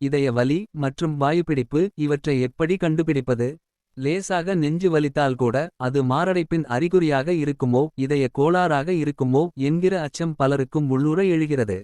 இதய வலி மற்றும் வாயுப்பிடிப்பு இவற்றை எப்படி கண்டுபிடிப்பது? லேசாக நெஞ்சு வலித்தால் கூட அது மாரடைப்பின் அறிகுறியாக இருக்குமோ? இதய கோளாறாக இருக்குமோ? என்கிற அச்சம் பலருக்கும் உள்ளுர எழுகிறது.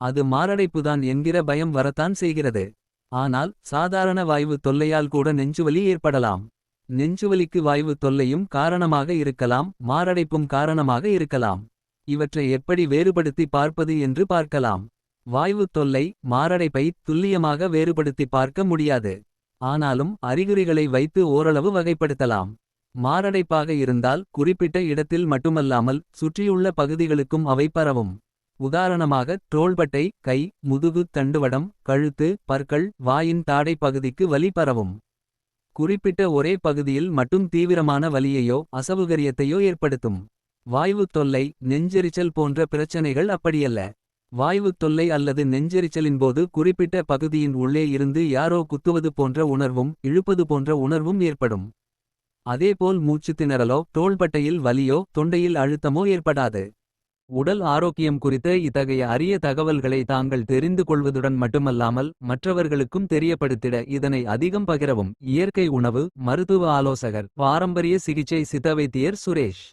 அது மாரடைப்புதான் என்கிற பயம் வரத்தான் செய்கிறது. ஆனால் சாதாரண வாய்வு தொல்லையால் கூட நெஞ்சுவலி ஏற்படலாம். நெஞ்சுவலிக்கு வாய்வு தொல்லையும் காரணமாக இருக்கலாம் மாரடைப்பும் காரணமாக இருக்கலாம். இவற்றை எப்படி வேறுபடுத்தி பார்ப்பது என்று பார்க்கலாம். வாய்வு தொல்லை மாரடைப்பை துல்லியமாக வேறுபடுத்தி பார்க்க முடியாது. ஆனாலும் அறிகுறிகளை வைத்து ஓரளவு வகைப்படுத்தலாம். மாரடைப்பாக இருந்தால் குறிப்பிட்ட இடத்தில் மட்டுமல்லாமல் சுற்றியுள்ள பகுதிகளுக்கும் அவை பரவும். உதாரணமாக தோள்பட்டை கை முதுகு தண்டுவடம் கழுத்து பற்கள் வாயின் தாடை பகுதிக்கு வலி பரவும். குறிப்பிட்ட ஒரே பகுதியில் மட்டும் தீவிரமான வலியையோ அசவுகரியத்தையோ ஏற்படுத்தும். வாய்வு தொல்லை நெஞ்செரிச்சல் போன்ற பிரச்சனைகள் அப்படியல்ல. வாய்வு தொல்லை அல்லது நெஞ்செரிச்சலின் போது குறிப்பிட்ட பகுதியின் உள்ளே இருந்து யாரோ குத்துவது போன்ற உணர்வும் இழுப்பது போன்ற உணர்வும் ஏற்படும். அதேபோல் மூச்சுத் திணறலோ தோள்பட்டையில் வலியோ தொண்டையில் அழுத்தமோ ஏற்படாது. உடல் ஆரோக்கியம் குறித்த இத்தகைய அரிய தகவல்களை தாங்கள் தெரிந்து கொள்வதுடன் மட்டுமல்லாமல் மற்றவர்களுக்கும் தெரியப்படுத்திட இதனை அதிகம் பகிரவும். இயற்கை உணவு மருத்துவ ஆலோசகர் பாரம்பரிய சிகிச்சை சித்தவைத்தியர் சுரேஷ்.